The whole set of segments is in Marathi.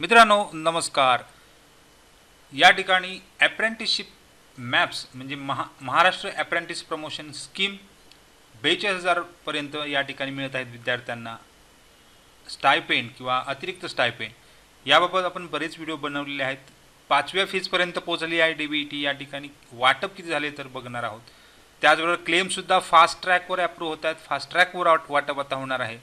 मित्रांनो नमस्कार. या ठिकाणी ॲप्रेंटिसशिप मॅप्स म्हणजे Maha Maharashtra apprentice promotion scheme बेचाळीस हजारपर्यंत या ठिकाणी मिळत आहेत विद्यार्थ्यांना. स्टायपेंड किंवा अतिरिक्त स्टायपेंड याबाबत आपण बरेच व्हिडिओ बनवलेले आहेत. पाचव्या फीजपर्यंत पोहोचली आहे डी बी टी या ठिकाणी वाटप किती झाले तर बघणार आहोत. त्याचबरोबर क्लेमसुद्धा फास्ट ट्रॅकवर अप्रूव्ह होत आहेत. फास्ट ट्रॅकवर वाटप आता होणार आहे.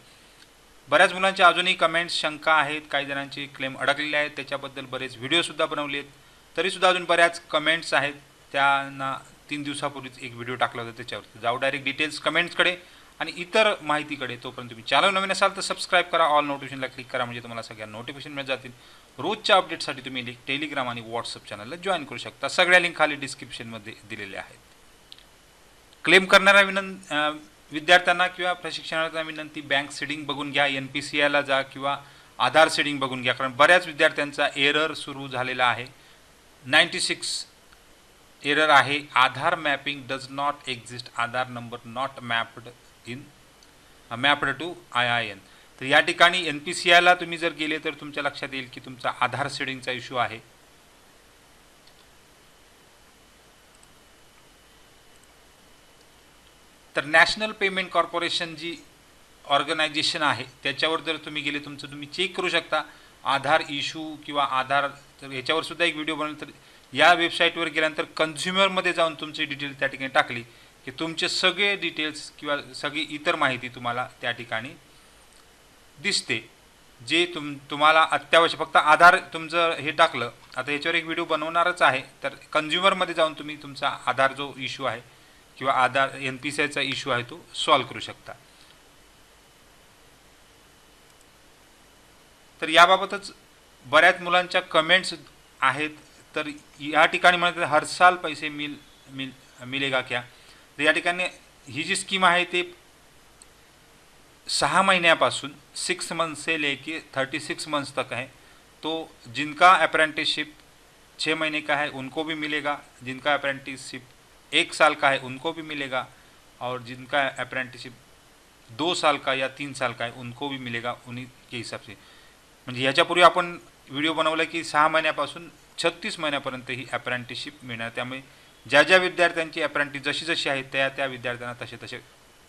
बऱ्याच मुलांचे अजूनही कमेंट्स शंका आहेत काही जणांचे क्लेम अडकलेले आहेत. त्याच्याबद्दल बरेच व्हिडिओसुद्धा बनवले आहेत. तरीसुद्धा अजून बऱ्याच कमेंट्स आहेत. त्यांना तीन दिवसापूर्वीच एक व्हिडिओ टाकला होता त्याच्यावर जाऊ डायरेक्ट डिटेल्स कमेंट्सकडे आणि इतर माहितीकडे. तोपर्यंत तुम्ही चॅनल नवीन असाल तर सबस्क्राईब करा. ऑल नोटिफिकेशनला क्लिक करा म्हणजे तुम्हाला सगळ्या नोटिफिकेशन मिळत जातील. रोजच्या अपडेटसाठी तुम्ही लिंक टेलिग्राम आणि व्हॉट्सअप चॅनलला जॉईन करू शकता. सगळ्या लिंक खाली डिस्क्रिप्शनमध्ये दिलेल्या आहेत. क्लेम करणाऱ्या विनं विद्यार्थ्यांना किंवा प्रशिक्षणार्थ्यांना विनंती बँक सीडिंग बघून घ्या एन पी सी आयला जा किंवा आधार सीडिंग बघून घ्या. कारण बऱ्याच विद्यार्थ्यांचा एरर सुरू झालेला आहे. नाईंटी सिक्स एरर आहे. Aadhaar mapping does not exist Aadhaar number not mapped in mapped to I I N तर या ठिकाणी एन पी सी आयला तुम्ही जर गेले तर तुमच्या लक्षात येईल की तुमचा आधार सीडिंगचा इश्यू आहे. तर नॅशनल पेमेंट कॉर्पोरेशन जी ऑर्गनायझेशन आहे त्याच्यावर जर तुम्ही गेले तुमचं तुम्ही चेक करू शकता. आधार इश्यू किंवा आधार तर याच्यावरसुद्धा एक व्हिडिओ बनवला. तर या वेबसाईटवर गेल्यानंतर कन्झ्युमरमध्ये जाऊन तुमची डिटेल त्या ठिकाणी टाकली की तुमचे सगळे डिटेल्स किंवा सगळी इतर माहिती तुम्हाला त्या ठिकाणी दिसते जे तुम तुम्हाला अत्यावश्यक. फक्त आधार तुमचं हे टाकलं. आता याच्यावर एक व्हिडिओ बनवणारच आहे. तर कन्झ्युमरमध्ये जाऊन तुम्ही तुमचा आधार जो इश्यू आहे किंवा आधार एन पी सी आयचा इश्यू आहे तो सॉल्व्ह करू शकता. तर याबाबतच बऱ्याच मुलांच्या कमेंट्स आहेत. तर या ठिकाणी म्हणत हर साल पैसे मिल मिल मिलेगा क्या? तर या ठिकाणी ही जी स्कीम आहे ते सहा महीन्यापासून सिक्स मंथ से लेके थर्टी सिक्स मंथ्स तक है तो जिनका अप्रेंटिसशिप छः महीने का है उनको भी मिलेगा. जिनका अप्रेंटिसशिप एक साल का है उनको भी मिलेगा और जिनका अप्रेंटिसशिप दो साल का या तीन साल का है उनको भी मिलेगा उन्हीं के हिसाब से। म्हणजे ह्याच्यापूर्वी आपण व्हिडिओ बनवला की सहा महिन्यापासून छत्तीस महिन्यापर्यंत ही अप्रेंटिसशिप मिळणार. त्यामुळे ज्या ज्या विद्यार्थ्यांची अप्रेंटिस जशी जशी आहे त्या त्या विद्यार्थ्यांना तसे तसे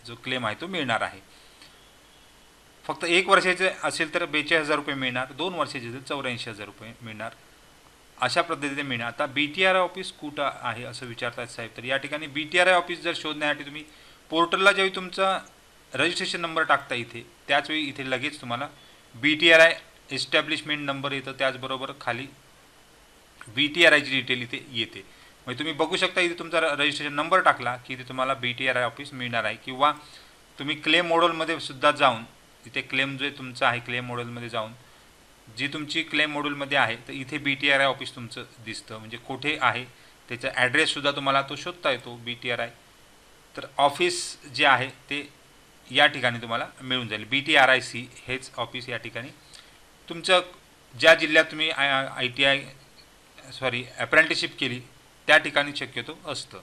जो क्लेम आहे तो मिळणार आहे. फक्त एक वर्षाचे असेल तर बेचाळीस हजार रुपये मिळणार दोन वर्षाचे असेल चौऱ्याऐंशी हजार रुपये मिळणार. अशा पद्धतीने मिळणार. आता B T R I office कुठं आहे असं विचारतात साहेब? तर या ठिकाणी B T R I office जर शोधण्यासाठी तुम्ही पोर्टलला ज्यावेळी तुमचा रजिस्ट्रेशन नंबर टाकता इथे त्याचवेळी इथे लगेच तुम्हाला B T R I establishment number येतं. त्याचबरोबर खाली बी टी आर आयची डिटेल इथे येते. म्हणजे तुम्ही बघू शकता इथे तुमचा रजिस्ट्रेशन नंबर टाकला की इथे तुम्हाला B T R I office मिळणार आहे. किंवा तुम्ही क्लेम मॉडलमध्ये सुद्धा जाऊन इथे क्लेम जे तुमचा आहे क्लेम मॉडेलमध्ये जाऊन जी तुमची क्लेम मॉड्यूलमध्ये आहे तर इथे B T R I office तुमचं दिसतं. म्हणजे कुठे आहे त्याचा ॲड्रेससुद्धा तुम्हाला तो शोधता येतो बी टी आर आय तर ऑफिस जे आहे ते या ठिकाणी तुम्हाला मिळून जाईल. B T R I C हेच ऑफिस या ठिकाणी. तुमचं ज्या जिल्ह्यात तुम्ही I I T I sorry apprenticeship केली त्या ठिकाणी शक्यतो असतं.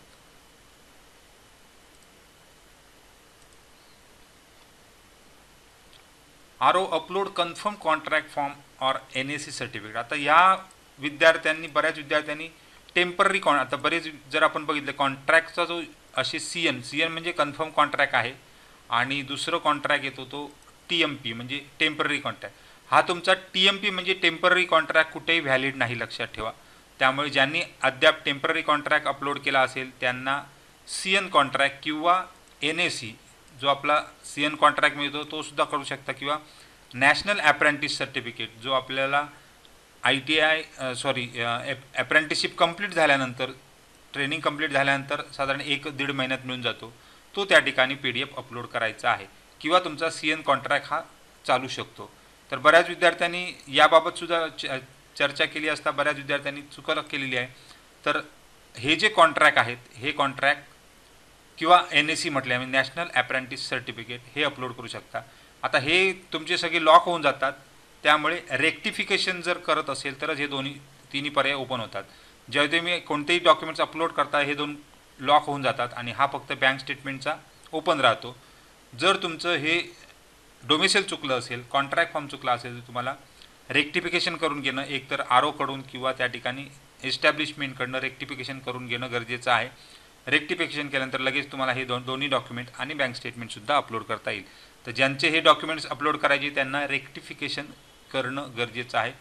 R O upload confirm contract form or N A C certificate आता या विद्यार्थ्यांनी बऱ्याच विद्यार्थ्यांनी टेंपररी कॉन आता बरेच जर आपण बघितलं कॉन्ट्रॅक्टचा जो असे सी एन सी एन म्हणजे कन्फर्म कॉन्ट्रॅक्ट आहे आणि दुसरं कॉन्ट्रॅक्ट येतो तो टी एम पी म्हणजे टेंपररी कॉन्ट्रॅक्ट हा तुमचा टी एम पी म्हणजे टेंपररी कॉन्ट्रॅक्ट कुठेही व्हॅलिड नाही लक्षात ठेवा. त्यामुळे ज्यांनी अद्याप टेंपररी कॉन्ट्रॅक्ट अपलोड केला असेल त्यांना सी एन कॉन्ट्रॅक्ट किंवा एन ए सी जो आपला सी एन कॉन्ट्रॅक्ट मिळतो तो सुद्धा करू शकता. किंवा नॅशनल ॲप्रेंटिस सर्टिफिकेट जो आपल्याला I T I sorry apprenticeship complete झाल्यानंतर ट्रेनिंग कंप्लीट झाल्यानंतर साधारण एक दीड महिन्यात मिळून जातो. तो त्या ठिकाणी पी डी एफ अपलोड करायचा आहे. किंवा तुमचा सी एन कॉन्ट्रॅक्ट हा चालू शकतो. तर बऱ्याच विद्यार्थ्यांनी याबाबतसुद्धा च चर्चा केली असता बऱ्याच विद्यार्थ्यांनी चुकलं केलेली आहे. तर हे जे कॉन्ट्रॅक्ट आहेत हे कॉन्ट्रॅक्ट किंवा एन एस सी म्हटले म्हणजे नॅशनल ॲप्रेंटिस सर्टिफिकेट हे अपलोड करू शकता. आता हे तुमचे सगळे लॉक होऊन जातात. त्यामुळे रेक्टिफिकेशन जर करत असेल तरच हे दोन्ही तिन्ही पर्याय ओपन होतात. ज्यावेळी तुम्ही कोणतेही डॉक्युमेंट्स अपलोड करता हे दोन लॉक होऊन जातात आणि हा फक्त बँक स्टेटमेंटचा ओपन राहतो. जर तुमचं हे डोमेसेल चुकलं असेल कॉन्ट्रॅक्ट फॉर्म चुकला असेल तर तुम्हाला रेक्टिफिकेशन करून घेणं एकतर आर ओकडून किंवा त्या ठिकाणी एस्टॅब्लिशमेंटकडनं रेक्टिफिकेशन करून घेणं गरजेचं आहे. रेक्टिफिकेशन केल्यानंतर लगेच तुम्हाला हे दोन दोन्ही डॉक्युमेंट आणि बँक स्टेटमेंटसुद्धा अपलोड करता येईल. तर ज्यांचे हे डॉक्युमेंट्स अपलोड करायचे त्यांना रेक्टिफिकेशन करणं गरजेचं आहे.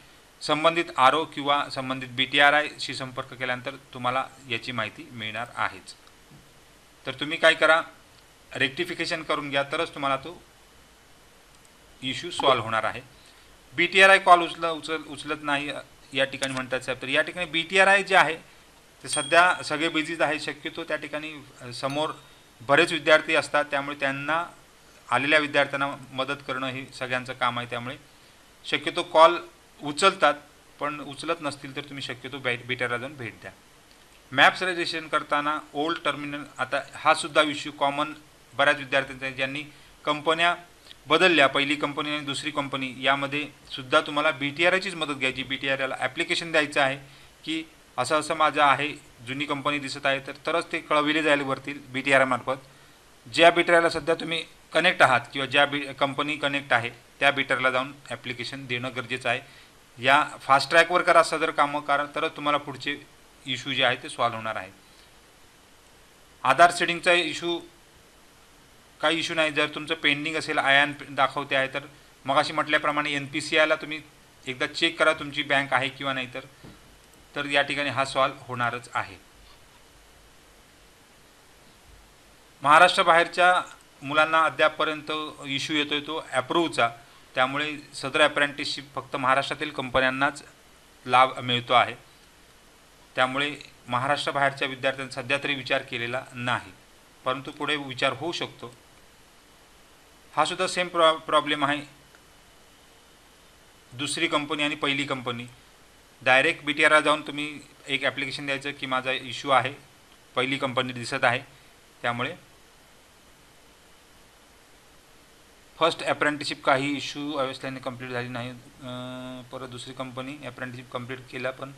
संबंधित आर ओ किंवा संबंधित बी टी आर आयशी संपर्क केल्यानंतर तुम्हाला याची माहिती मिळणार आहेच. तर तुम्ही काय करा रेक्टिफिकेशन करून घ्या तरच तुम्हाला तो इश्यू सॉल्व्ह होणार आहे. B T R I call उचल उचल उचलत नाही या ठिकाणी म्हणतात साहेब तर. या ठिकाणी बी टी आर आय जे आहे ते सध्या सगळे बिझीज आहे शक्यतो त्या ठिकाणी समोर बरेच विद्यार्थी असतात. त्यामुळे त्यांना आलेल्या विद्यार्थ्यांना मदत करणं हे सगळ्यांचं काम आहे त्यामुळे. शक्यतो कॉल उचलतात पण उचलत नसतील तर तुम्ही शक्यतो बॅ बी टी जाऊन भेट द्या. मॅप्स रजिस्ट्रेशन करताना ओल्ड टर्मिनल आता हा सुद्धा इश्यू कॉमन बऱ्याच विद्यार्थ्यांचा आहे, ज्यांनी कंपन्या बदलल्या पहिली कंपनी आणि दुसरी कंपनी यामध्ये सुद्धा तुम्हाला बी टी आर आयचीच मदत घ्यायची. बी टी आर आयला ॲप्लिकेशन द्यायचं आहे की असं असं माझं आहे जुनी कंपनी दिसत आहे तर तरच ते कळविले जायला वरतील बी टी आरमार्फत ज्या बी टी आरला सध्या तुम्ही कनेक्ट आहात किंवा ज्या बी कंपनी कनेक्ट आहे त्या बी टी आरला जाऊन ॲप्लिकेशन देणं गरजेचं आहे. या फास्ट ट्रॅकवर करा सदर कामं कारण तरच तुम्हाला पुढचे इश्यू जे आहे ते सॉल्व्ह होणार आहे आधार सेडिंगचा इश्यू काही इश्यू नाही. जर तुमचं पेंडिंग असेल आयान दाखवते आहे तर मगाशी म्हटल्याप्रमाणे एन पी सी आयला तुम्ही एकदा चेक करा तुमची बँक आहे किंवा नाही तर तर या ठिकाणी हा सॉल्व होणारच आहे. महाराष्ट्राबाहेरच्या मुलांना अद्यापपर्यंत इश्यू येतोय तो ॲप्रूव्हचा त्यामुळे सदर अप्रेंटिसशिप फक्त महाराष्ट्रातील कंपन्यांनाच लाभ मिळतो आहे. त्यामुळे महाराष्ट्राबाहेरच्या विद्यार्थ्यांनी सध्या तरी विचार केलेला नाही. परंतु पुढे विचार होऊ शकतो. हा सुद्धा सेम प्रॉ प्रॉब्लेम आहे. दुसरी कंपनी आणि पहिली कंपनी डायरेक्ट बी टी आरला जाऊन तुम्ही एक ॲप्लिकेशन द्यायचं की माझा इश्यू आहे. पहिली कंपनी दिसत आहे. त्यामुळे फर्स्ट ॲप्रेंटिशिप काही इश्यू अवस्थेने कंप्लीट झाली नाही. परत दुसरी कंपनी ॲप्रेंटिशिप कंप्लीट केला पण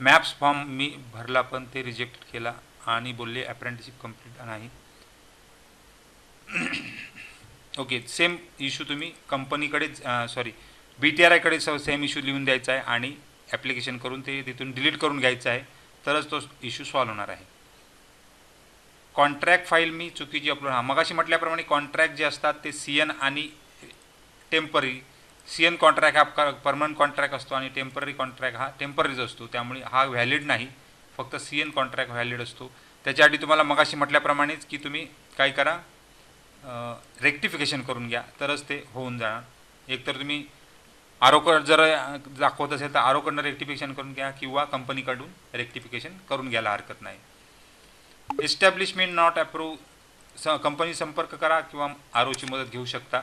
मॅप्स फॉर्म मी भरला पण ते रिजेक्ट केला आणि बोलले ॲप्रेंटिशिप कंप्लीट नाही. ओके सेम इश्यू तुम्ही कंपनीकडेच सॉरी बी टी आर आयकडे सेम इश्यू लिहून द्यायचा आहे आणि ॲप्लिकेशन करून ते तिथून डिलीट करून घ्यायचं आहे तरच तो इश्यू सॉल्व्ह होणार आहे. कॉन्ट्रॅक्ट फाईल मी चुकीची अपलोड हा मगाशी म्हटल्याप्रमाणे कॉन्ट्रॅक्ट जे असतात ते सी एन आणि टेंपररी सी एन कॉन्ट्रॅक्ट हा परमनंट कॉन्ट्रॅक्ट असतो आणि टेंपररी कॉन्ट्रॅक्ट हा टेम्पररीच असतो. त्यामुळे हा व्हॅलिड नाही. फक्त सी एन कॉन्ट्रॅक्ट व्हॅलिड असतो. त्याच्यासाठी तुम्हाला मगाशी म्हटल्याप्रमाणेच की तुम्ही काय करा रेक्टिफिकेशन करून घ्या तरच ते होऊन जाणार. एकतर तुम्ही आरोकड जर दाखवत असेल तर आरोकडनं रेक्टिफिकेशन करून घ्या किंवा कंपनीकडून रेक्टिफिकेशन करून घ्यायला हरकत नाही. Establishment not approves company संपर्क करा किंवा आर ओची मदत घेऊ शकता.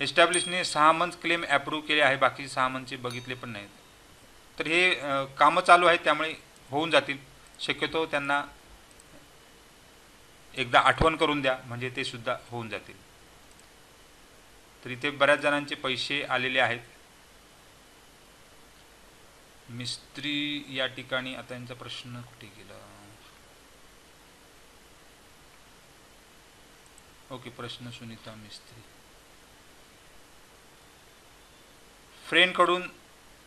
एस्टॅब्लिशने सहा मंथ क्लेम ॲप्रूव्ह केले आहे बाकी सहा मंथचे बघितले पण नाहीत. तर हे कामं चालू आहेत त्यामुळे होऊन जातील. शक्यतो त्यांना एकदा आठवण करून द्या म्हणजे ते सुद्धा होऊन जातील. तर इथे बऱ्याच जणांचे पैसे आलेले आहेत. मिस्त्री या ठिकाणी आता यांचा प्रश्न कुठे गेला? ओके प्रश्न सुनीता मिस्त्री. फ्रेंडकडून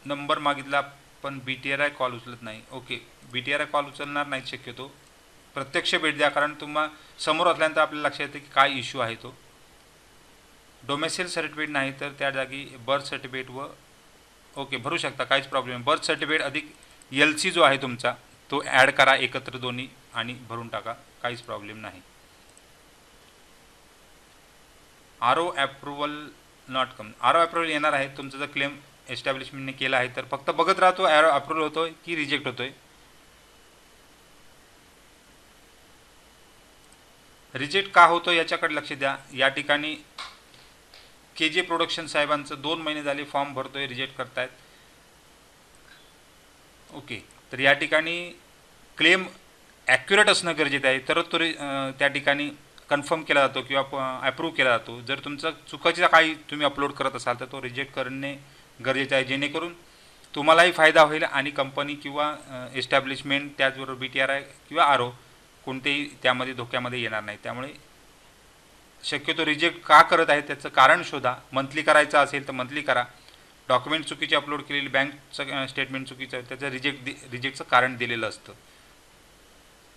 नंबर मागितला पण B T R I call उचलत नाही. Okay B T R I call उचलणार नाहीत शक्यतो. प्रत्यक्ष भेट द्या कारण तुम्हा समोर असल्यानंतर आपल्याला लक्षात येते की काय इश्यू आहे तो. डोमेसिल सर्टिफिकेट नाही तर त्या जागी बर्थ सर्टिफिकेट व ओके भरू शकता काहीच प्रॉब्लेम बर्थ सर्टिफिकेट अधिक एल सी जो आहे तुमचा तो ॲड करा एकत्र दोन्ही आणि भरून टाका काहीच प्रॉब्लेम नाही. R O approval not come R O approval येणार आहे तुमचा जर क्लेम एस्टॅब्लिशमेंटने केला आहे तर फक्त बघत राहतो ॲरो अप्रुव्हल आहे की रिजेक्ट होतो आहे रिजेक्ट का होतो याच्याकडे लक्ष द्या. या ठिकाणी के जे प्रोडक्शन साहेबांचं दोन महिने झाले फॉर्म भरतोय रिजेक्ट करतायत. ओके तर या ठिकाणी क्लेम ॲक्युरेट असणं गरजेचं आहे. तरच तो रि- त्या ठिकाणी कन्फर्म केला जातो किंवा ॲप्रूव्ह केला जातो. जर तुमचं चुकाचा काही तुम्ही अपलोड करत असाल तर तो रिजेक्ट करणे गरजेचं आहे. जेणेकरून तुम्हालाही फायदा होईल आणि कंपनी किंवा एस्टॅब्लिशमेंट त्याचबरोबर बी टी आर आय किंवा आर ओ कोणतेही त्यामध्ये धोक्यामध्ये येणार नाही. त्यामुळे शक्यतो रिजेक्ट का करत आहे त्याचं कारण शोधा. मंथली करायचं असेल तर मंथली करा. डॉक्युमेंट चुकीचे अपलोड केलेली बँकचं स्टेटमेंट चुकीचं आहे त्याचं रिजेक्ट दि रिजेक्टचं कारण दिलेलं असतं.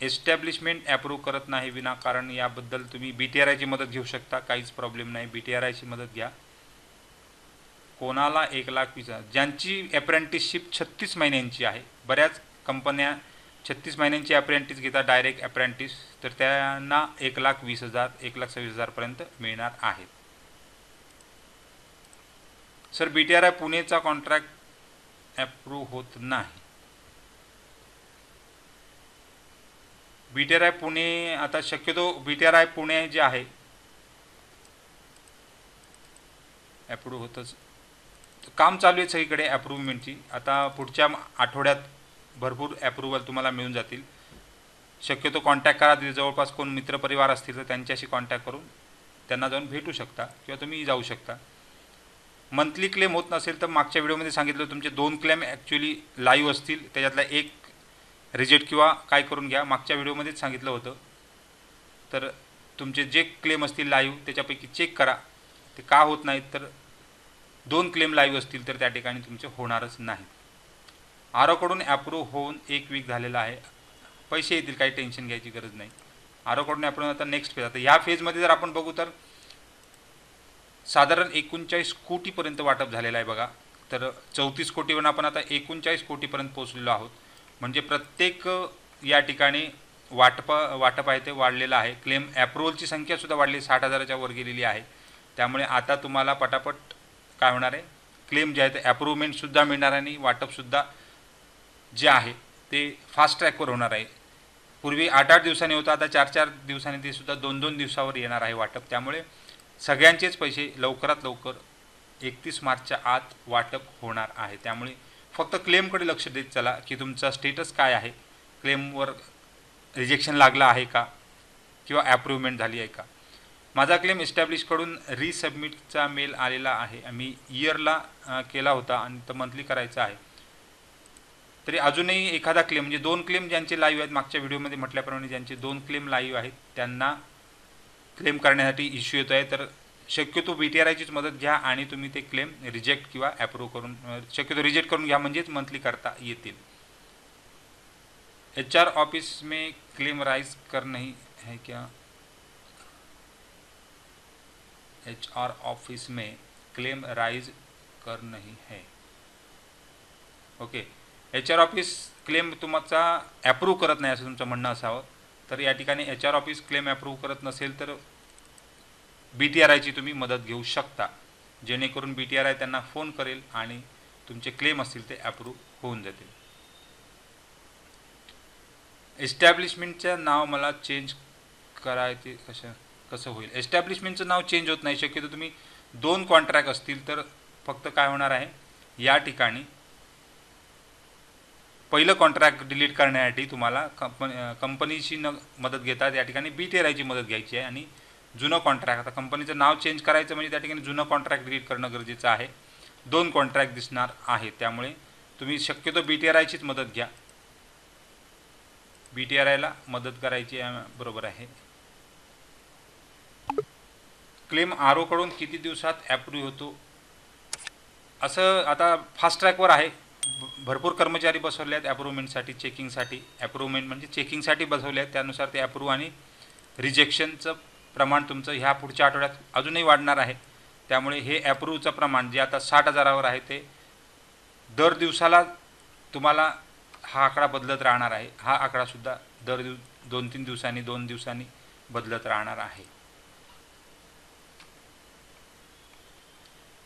एस्टॅब्लिशमेंट ॲप्रूव्ह करत नाही विनाकारण याबद्दल तुम्ही बी टी आर आयची मदत घेऊ शकता. काहीच प्रॉब्लेम नाही. बी टी आर आयची मदत घ्या. कोणाला एक लाख वीस ज्यांची अप्रेंटिसशिप छत्तीस महिन्यांची आहे बऱ्याच कंपन्या छत्तीस महिन्यांची अप्रेंटिस घेतात डायरेक्ट अप्रेंटिस तर त्यांना एक लाख वीस हजार एक लाख सव्वीस हजारपर्यंत मिळणार आहेत sir B T R I पुणेचा contract approve होत नाही. B T R I Pune आता शक्यतो B T R I Pune जे आहे ॲप्रूव्ह होतच. काम चालू आहे सगळीकडे अप्रूव्हमेंटची आता पुढच्या आठवड्यात भरपूर ॲप्रुव्हल तुम्हाला मिळून जातील. शक्यतो कॉन्टॅक्ट करा तिथे जवळपास कोण मित्रपरिवार असतील तर त्यांच्याशी कॉन्टॅक्ट करून त्यांना जाऊन भेटू शकता किंवा तुम्ही जाऊ शकता. मंथली क्लेम होत नसेल तर मागच्या व्हिडिओमध्ये सांगितलं तुमचे दोन क्लेम ॲक्च्युली लाईव्ह असतील त्याच्यातला एक रिजेक्ट किंवा काय करून घ्या. मागच्या व्हिडिओमध्येच सांगितलं होतं. तर तुमचे जे क्लेम असतील लाईव्ह त्याच्यापैकी चेक करा. ते का होत नाहीत तर दोन क्लेम लाईव्ह असतील तर त्या ठिकाणी तुमचे होणारच नाही आरोकडून ॲप्रूव्ह होऊन एक वीक झालेला आहे. पैसे येतील काही टेन्शन घ्यायची गरज नाही. आरोकडून ॲप्रूव्ह आता नेक्स्ट फेज आता या फेजमध्ये जर आपण बघू तर साधारण एकोणचाळीस कोटीपर्यंत वाटप झालेलं आहे बघा. तर चौतीस कोटीवरून आपण आता एकोणचाळीस कोटीपर्यंत पोहोचलेलो आहोत. म्हणजे प्रत्येक या ठिकाणी वाटप वाटप आहे ते वाढलेलं आहे. क्लेम ॲप्रुव्हलची संख्यासुद्धा वाढली. साठ हजाराच्या वर गेलेली आहे. त्यामुळे आता तुम्हाला पटापट काय होणार आहे? क्लेम जे आहे ते ॲप्रुव्हमेंटसुद्धा मिळणार आणि वाटपसुद्धा जे आहे ते फास्ट ट्रॅकवर होणार आहे. पूर्वी आठ आठ दिवसांनी होतं आता चार चार दिवसांनी ते सुद्धा दोन दोन दिवसावर येणार आहे वाटप. त्यामुळे सगळ्यांचेच पैसे लवकरात लवकर एकतीस मार्चच्या आत वाटप होणार आहे. त्यामुळे फक्त क्लेमकडे लक्ष देत चला की तुमचा स्टेटस काय आहे? क्लेमवर रिजेक्शन लागलं आहे का? किंवा ॲप्रुव्हमेंट झाली आहे का? माझा क्लेम इस्टॅब्लिशकडून रिसबमिटचा मेल आलेला आहे. मी इयरला केला होता आणि तो मंथली करायचा आहे. तरी अजूनही एखादा क्लेम म्हणजे दोन क्लेम ज्यांचे लाईव्ह आहेत मागच्या व्हिडिओमध्ये म्हटल्याप्रमाणे ज्यांचे दोन क्लेम लाईव्ह आहेत त्यांना क्लेम करण्यासाठी इश्यू येतो आहे तर शक्यतो बी टी आर आयचीच मदत घ्या आणि तुम्ही ते क्लेम रिजेक्ट किंवा ॲप्रूव्ह करून शक्यतो रिजेक्ट करून घ्या म्हणजेच मंथली करता येतील. एच आर ऑफिस में क्लेम राइज कर नहीं है क्या एच आर ऑफिस में क्लेम राइज कर नहीं है okay H R office claim तुमचा ॲप्रूव्ह करत नाही असं तुमचं म्हणणं असावं. तर या ठिकाणी H R office claim approve करत नसेल तर बी टी आर आयची तुम्ही मदत घेऊ शकता. जेणेकरून बी टी आर आय त्यांना फोन करेल आणि तुमचे क्लेम असतील ते ॲप्रूव्ह होऊन जातील. एस्टॅब्लिशमेंटचं नाव मला चेंज करायचे कसं कसं होईल? एस्टॅब्लिशमेंटचं नाव चेंज होत नाही. शक्यतो तुम्ही दोन कॉन्ट्रॅक्ट असतील तर फक्त काय होणार आहे? या ठिकाणी पहिलं कॉन्ट्रॅक्ट डिलीट करण्यासाठी तुम्हाला कंपनी कंपनीची न मदत घेतात या ठिकाणी बी टी आर आयची मदत घ्यायची आहे. आणि जुनं कॉन्ट्रॅक्ट आता कंपनीचं नाव चेंज करायचं म्हणजे त्या ठिकाणी जुनं कॉन्ट्रॅक्ट डिलीट करणं गरजेचं आहे. दोन कॉन्ट्रॅक्ट दिसणार आहे त्यामुळे तुम्ही शक्यतो बी टी आर आयचीच मदत घ्या. बी टी आर आयला मदत करायची बरोबर आहे. क्लेम आर ओकडून किती दिवसात ॲप्रूव्ह होतो? असं आता फास्ट ट्रॅकवर आहे. भरपूर कर्मचारी बसवले आहेत ॲप्रुव्हमेंटसाठी चेकिंगसाठी ॲप्रुव्हमेंट म्हणजे चेकिंगसाठी बसवले आहेत त्यानुसार ते ॲप्रूव्ह आणि रिजेक्शनचं प्रमाण तुमचं ह्या पुढच्या आठवड्यात अजूनही वाढणार आहे. त्यामुळे हे ॲप्रूव्हचं प्रमाण जे आता साठ हजारावर आहे ते दर दिवसाला तुम्हाला हा आकडा बदलत राहणार आहे. हा आकडासुद्धा दर दिव दोन तीन दिवसांनी दोन दिवसांनी बदलत राहणार आहे.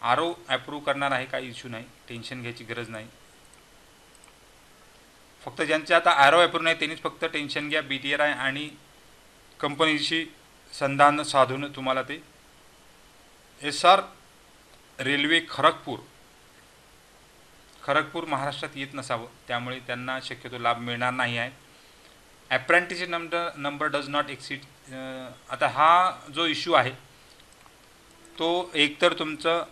आर ओ ॲप्रूव्ह करणार आहे काही इश्यू नाही. टेन्शन घ्यायची गरज नाही. फक्त ज्यांचे आता आर ओ ॲप्रूव्ह आहे त्यांनीच फक्त टेन्शन घ्या बी टी आर आय आणि कंपनीशी संधान साधून तुम्हाला ते S R railway Kharagpur Kharagpur महाराष्ट्रात येत नसावं. त्यामुळे त्यांना शक्यतो लाभ मिळणार नाही आहे. ॲप्रेंटिसचे number number does not exceed आता हा जो इश्यू आहे तो एकतर तुमचं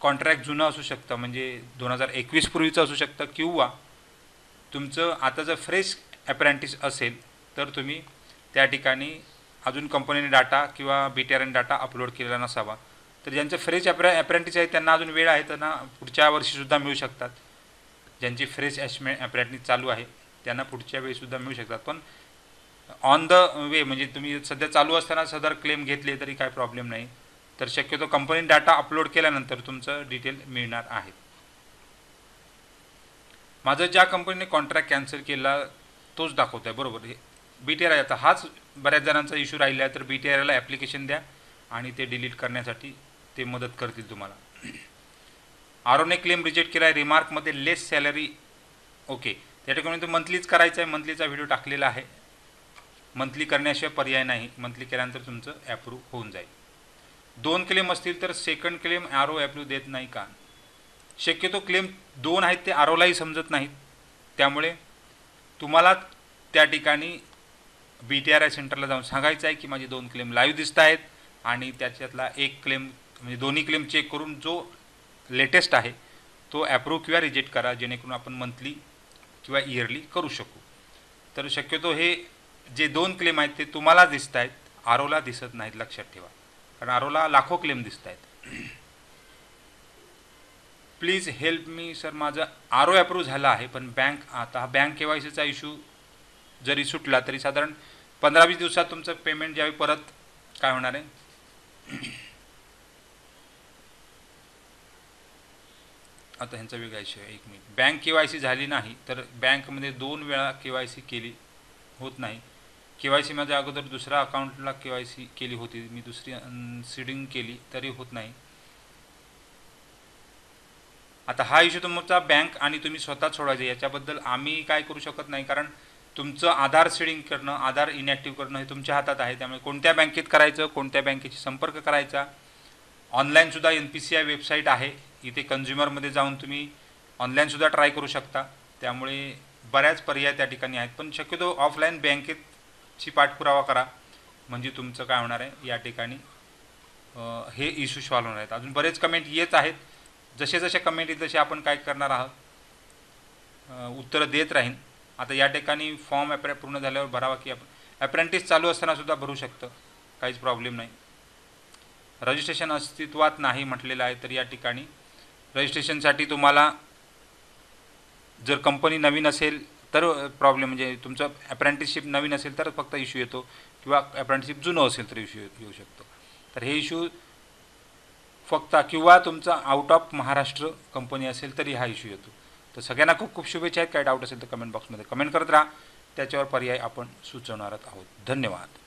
कॉन्ट्रॅक्ट जुनं असू शकतं म्हणजे दोन हजार एकवीस पूर्वीचं असू शकतं किंवा तुमचं आता जर फ्रेश ॲप्रेंटिस असेल तर तुम्ही त्या ठिकाणी अजून कंपनीने डाटा किंवा B T R N data upload केलेला नसावा. तर ज्यांचं फ्रेश ॲप्रे ॲप्रेंटिस आहे त्यांना अजून वेळ आहे त्यांना पुढच्या वर्षीसुद्धा मिळू शकतात. ज्यांची फ्रेश ॲशमे ॲप्रेंटिस चालू आहे त्यांना पुढच्या वेळीसुद्धा मिळू शकतात. पण ऑन द वे म्हणजे तुम्ही सध्या चालू असताना सदर क्लेम घेतले तरी काय प्रॉब्लेम नाही. तर शक्यतो कंपनी डाटा अपलोड केल्यानंतर तुमचं डिटेल मिळणार आहे. माझं ज्या कंपनीने कॉन्ट्रॅक्ट कॅन्सल केला तोच दाखवत आहे बरोबर? हे बी टी आर आता. हाच बऱ्याच जणांचा इश्यू राहिला आहे तर बी टी आर आरला ॲप्लिकेशन द्या आणि ते डिलीट करण्यासाठी ते मदत करतील तुम्हाला. आरोने क्लेम रिजेक्ट केला आहे रिमार्कमध्ये लेस सॅलरी ओके त्या ठिकाणी तो मंथलीच करायचा आहे मंथलीचा व्हिडिओ टाकलेला आहे. मंथली करण्याशिवाय पर्याय नाही. मंथली केल्यानंतर तुमचं ॲप्रूव्ह होऊन जाईल. दोन क्लेम असतील तर सेकंड क्लेम आरो ॲप्रूव्ह देत नाही का? शक्यतो क्लेम दोन आहेत ते आरोलाही समजत नाहीत. त्यामुळे तुम्हाला त्या ठिकाणी बी टी आर आय सेंटरला जाऊन सांगायचं आहे की माझे दोन क्लेम लाईव्ह दिसत आहेत आणि त्याच्यातला एक क्लेम म्हणजे दोन्ही क्लेम चेक करून जो लेटेस्ट आहे तो ॲप्रूव्ह किंवा रिजेक्ट करा जेणेकरून आपण मंथली किंवा इयरली करू शकू. तर शक्यतो हे जे दोन क्लेम आहेत ते तुम्हाला दिसत आहेत आरोला दिसत नाहीत लक्षात ठेवा. कारण आरोला लाखो क्लेम दिसत आहेत. प्लीज हेल्प मी सर माझं आर ओ अप्रूव्ह झालं आहे पण बँक आता हा बँक के वाय सीचा इश्यू जरी सुटला तरी साधारण पंधरा वीस दिवसात तुमचं पेमेंट ज्यावेळी परत काय होणार आहे? आता ह्यांचा वेगळा इश्यू आहे. एक minute bank K Y C झाली नाही तर बँकमध्ये दोन वेळा के वाय सी केली होत नाही. के वाय सी माझ्या अगोदर दुसऱ्या अकाउंटला के वाय सी केली होती. मी दुसरी सीडिंग केली तरी होत नाही. आता हा इश्यू तुमचा बँक आणि तुम्ही स्वतः सोडायचे याच्याबद्दल आम्ही काय करू शकत नाही. कारण तुमचं आधार सीडिंग करणं आधार इनॅक्टिव्ह करणं हे तुमच्या हातात आहे. त्यामुळे कोणत्या बँकेत करायचं कोणत्या बँकेशी संपर्क करायचा? ऑनलाईनसुद्धा N P C I website आहे. इथे कन्झ्युमरमध्ये जाऊन तुम्ही ऑनलाईनसुद्धा ट्राय करू शकता. त्यामुळे बऱ्याच पर्याय त्या ठिकाणी आहेत. पण शक्यतो ऑफलाईन बँकेतची पाठपुरावा करा. म्हणजे तुमचं काय होणार आहे? या ठिकाणी हे इश्यू सॉल्व्ह होणार आहेत. अजून बरेच कमेंट येत आहेत. जसे जसे कमेंट येईल तसे आपण काय करणार आहोत उत्तरं देत राहीन. आता या ठिकाणी फॉर्म ॲप्रे पूर्ण झाल्यावर भरावा की आपण ॲप्रेंटिस चालू असतानासुद्धा भरू शकतं. काहीच प्रॉब्लेम नाही. रजिस्ट्रेशन अस्तित्वात नाही म्हटलेलं आहे तर या ठिकाणी रजिस्ट्रेशनसाठी तुम्हाला जर कंपनी नवीन असेल तर प्रॉब्लेम म्हणजे तुमचं अप्रेंटिसशिप नवीन असेल तर फक्त इश्यू येतो. किंवा अप्रेंटिसशिप जुनं असेल तर इश्यू येऊ शकतो. तर हे इश्यू फक्त किंवा तुमचा आउट ऑफ महाराष्ट्र कंपनी असेल तरी हा इश्यू येतो. तर सगळ्यांना खूप खूप शुभेच्छा आहेत. काय डाऊट असेल तर कमेंट बॉक्समध्ये कमेंट करत राहा. त्याच्यावर पर्याय आपण सुचवणार आहोत. धन्यवाद.